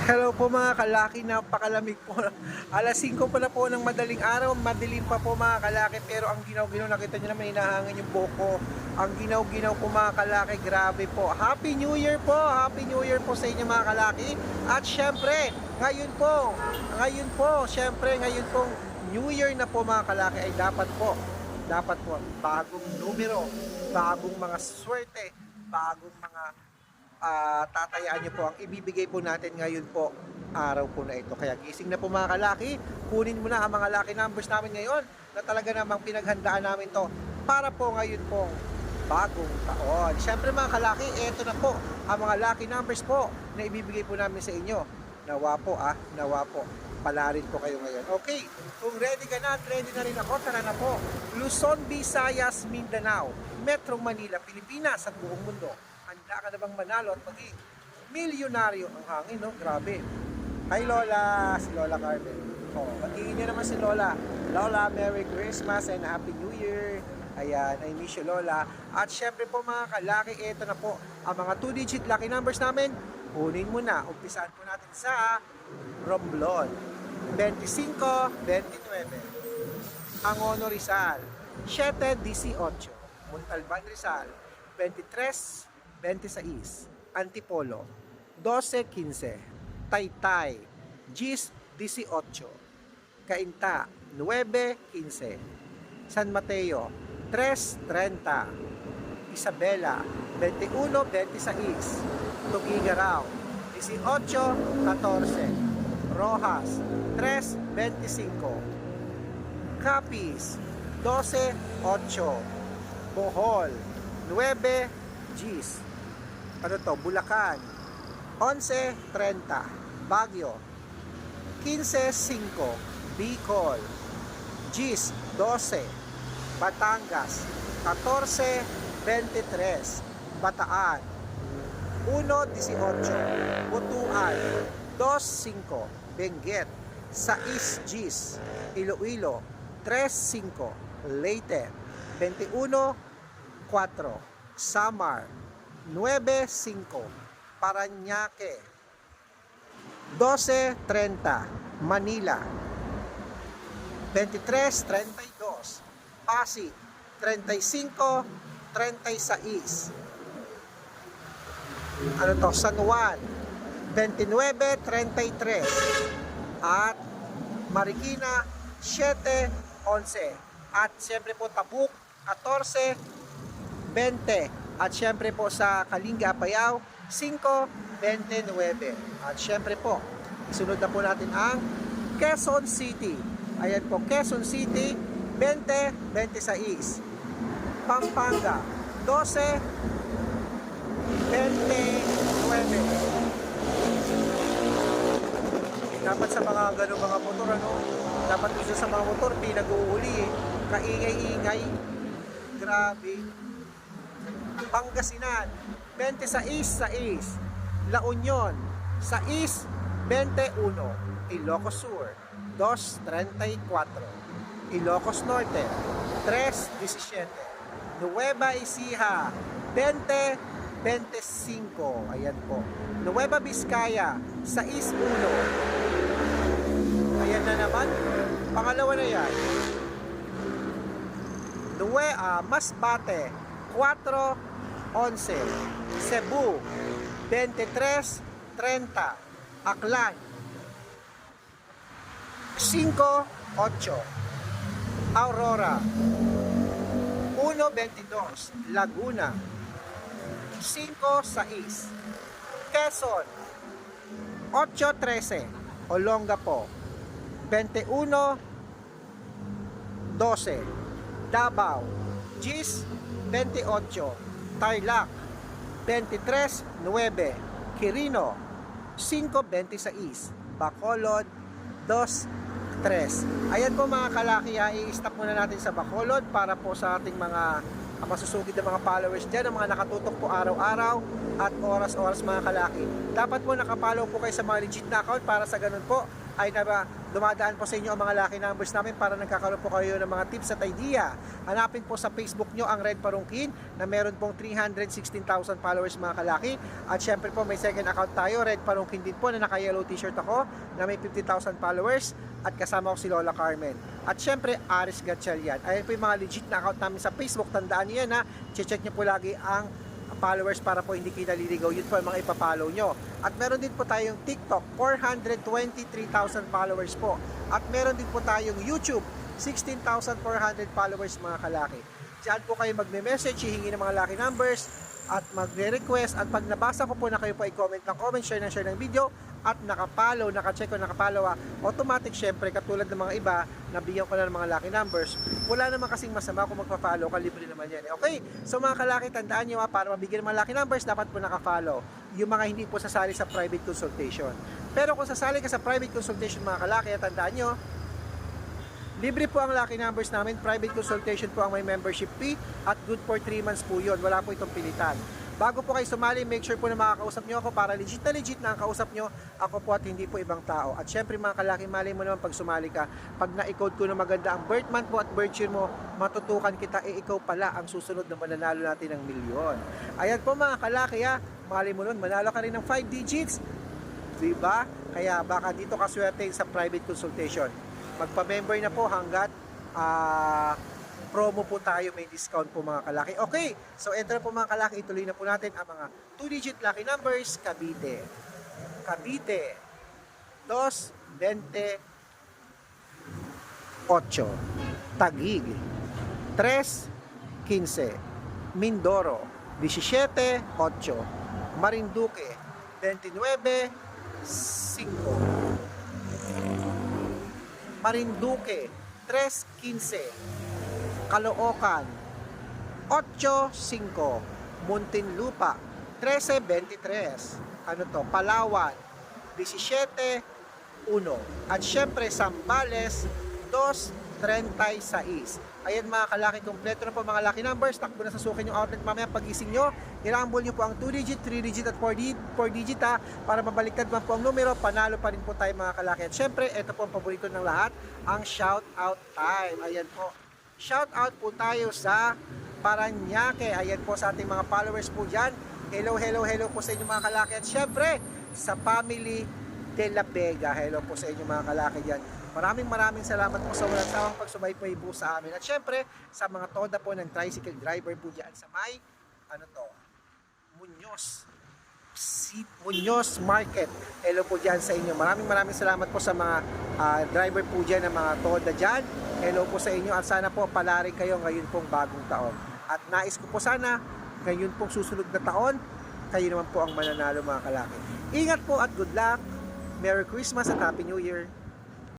Hello po mga kalaki, napakalamig po. Alas 5 pa na po ng madaling araw, madilim pa po mga kalaki, pero ang ginaw-ginaw, nakita nyo naman hinahangin yung buko. Ang ginaw-ginaw po mga kalaki, grabe po. Happy New Year po! Happy New Year po sa inyo mga kalaki. At syempre, ngayon po, ngayon po, syempre, ngayon pong New Year na po mga kalaki ay dapat po, dapat po, bagong numero, bagong mga swerte, bagong mga ah, tatayaan niyo po ang ibibigay po natin ngayon po araw po na ito. Kaya gising na po mga kalaki, kunin mo na ang mga lucky numbers namin ngayon na talaga namang pinaghandaan namin to para po ngayon pong bagong taon. Siyempre mga kalaki, ito na po ang mga lucky numbers po na ibibigay po namin sa inyo. Nawa po ah, nawa po. Pala rin po kayo ngayon. Okay, kung ready ka na ready na rin ako, tara na po. Luzon, Visayas, Mindanao, Metro Manila, Pilipinas at buong mundo. Handa ka na manalo at maging milyonaryo ang hangin, no? Grabe. Hi Lola, si Lola Carmen. Oh, batiin niyo naman si Lola. Lola, Merry Christmas and Happy New Year. Ayan, I miss you Lola. At syempre po mga kalaki, ito na po ang mga 2-digit lucky numbers namin. Kunin mo na. Umpisahan po natin sa Romblon. 25, 29. Angono Rizal. 7, 18. Montalban Rizal. 23, 26. Antipolo. 12, 15. Taytay. Gis, 18. Cainta. 9, 15. San Mateo. 3, 30. Isabela. 21, 26. Tugigaraw. 18, 14. Rojas. 3, 25. Capiz. 12, 8. Bohol. 9, Gis. Ano to? Bulacan. 11.30. Baguio. 15.5. Bicol. Gis. 12. Batangas. 14.23. Bataan. 1.18. Butuan. 2.5. Benguet. 6 Gis. Iloilo. 3.5. Leyte. 21. 4. Samar 9.5 Paranaque. 12.30 Manila. 23.32 Pasig. 35.36 ano to? San Juan. 29.33 at Marikina 7.11 at siyempre po Tabuk 14 20 at syempre po sa Kalinga, Apayao 5.29 at syempre po isunod na po natin ang Quezon City. Ayan po Quezon City 20.26 Pampanga 12 29 dapat sa mga ganun mga motor ano dapat isa sa mga motor pinag-uuli eh. Kaingay-ingay. Grabe Pangasinan. 26 La Union 6 21 Ilocos Sur 2.34 Ilocos Norte 3.17 Nueva Ecija 20.25 Ayan po. Nueva Vizcaya 6.1 Ayan na naman. Pangalawa na yan. Nue, ah, Masbate 4.11 Cebu 23.30 Aklan. 5.8 Aurora. 1.22 Laguna. 5.6 Quezon. 8.13 Olongapo. 21 12 Davao. Gis 28 Tarlac 23 9 Quirino 5.26 Bacolod 2.3 Ayan po mga kalaki ha, i-stop muna natin sa Bacolod para po sa ating mga ang masusugid na mga followers dyan, ang mga nakatutok po araw-araw at oras-oras mga kalaki. Dapat po nakapollow po kayo sa mga legit na account para sa ganun po ay naba, dumadaan po sa inyo ang mga lucky numbers namin para nagkakaroon po kayo ng mga tips at idea. Hanapin po sa Facebook nyo ang Red Parungkin na meron pong 316,000 followers mga kalaki. At syempre po may second account tayo, Red Parungkin din po na naka-yellow t-shirt ako na may 50,000 followers at kasama ko si Lola Carmen. At syempre, Aris Gatchalian. Ayan po yung mga legit na account namin sa Facebook. Tandaan niyo yan ha. Check nyo po lagi ang followers para po hindi kayo naliligaw. Yun po ang mga ipapollow nyo. At meron din po tayong TikTok, 423,000 followers po. At meron din po tayong YouTube, 16,400 followers mga kalaki. Diyan po kayo magme-message, hihingi ng mga lucky numbers, at magre-request at pag nabasa ko po na kayo po i-comment ng comment, share ng share ng video at nakapollow, nakacheck o nakapollow ah, automatic syempre katulad ng mga iba nabigyan ko na ng mga lucky numbers wala naman kasing masama kung magpa-follow kalibre naman yan eh. okay so mga kalaki tandaan nyo ha para mabigyan ng mga lucky numbers dapat po nakafollow yung mga hindi po sasali sa private consultation pero kung sasali ka sa private consultation mga kalaki tandaan nyo Libre po ang lucky numbers namin. Private consultation po ang may membership fee at good for 3 months po yun. Wala po itong pilitan. Bago po kayo sumali, make sure po na makakausap nyo ako para legit na legit na ang kausap nyo. Ako po at hindi po ibang tao. At syempre mga kalaki, mali mo naman pag sumali ka. Pag na-code ko na maganda ang birth month mo at birth year mo, matutukan kita, eh ikaw pala ang susunod na mananalo natin ng milyon. Ayan po mga kalaki ha, mali mo nun, manalo ka rin ng 5 digits. Diba? Kaya baka dito ka swerte sa private consultation magpa-member na po hanggat ah, promo po tayo, may discount po mga kalaki. Okay, so enter po mga kalaki, ituloy na po natin ang mga 2-digit lucky numbers, Cavite. Cavite, 2, 20, 8, Tagig, 3, 15, Mindoro, 17, 8, Marinduque, 29, 5, Marinduque, 3.15. Caloocan, 8.5. Muntinlupa, 13.23. Ano to? Palawan, 17.1. At syempre, Sambales, 2.36. Ayan mga kalaki, kompleto na po mga lucky numbers. Takbo na sa sukin yung outlet mamaya pagising nyo. Irambol nyo po ang 2 digit, 3 digit at 4 digit, 4 digit ha, para mabaliktad man po ang numero. Panalo pa rin po tayo mga kalaki. At syempre, ito po ang paborito ng lahat, ang shout out time. Ayan po. Shout out po tayo sa Paranaque. Ayan po sa ating mga followers po dyan. Hello, hello, hello po sa inyo mga kalaki. At syempre, sa family de la Vega. Hello po sa inyo mga kalaki dyan. Maraming maraming salamat po sa walang sawang pagsubaybay po sa amin. At syempre, sa mga toda po ng tricycle driver po dyan sa may, ano to, Muñoz. Si Muñoz Market. Hello po dyan sa inyo. Maraming maraming salamat po sa mga ah, driver po dyan ng mga toda dyan. Hello po sa inyo at sana po palari kayo ngayon pong bagong taon. At nais ko po sana ngayon pong susunod na taon, kayo naman po ang mananalo mga kalaki. Ingat po at good luck. Merry Christmas at Happy New Year.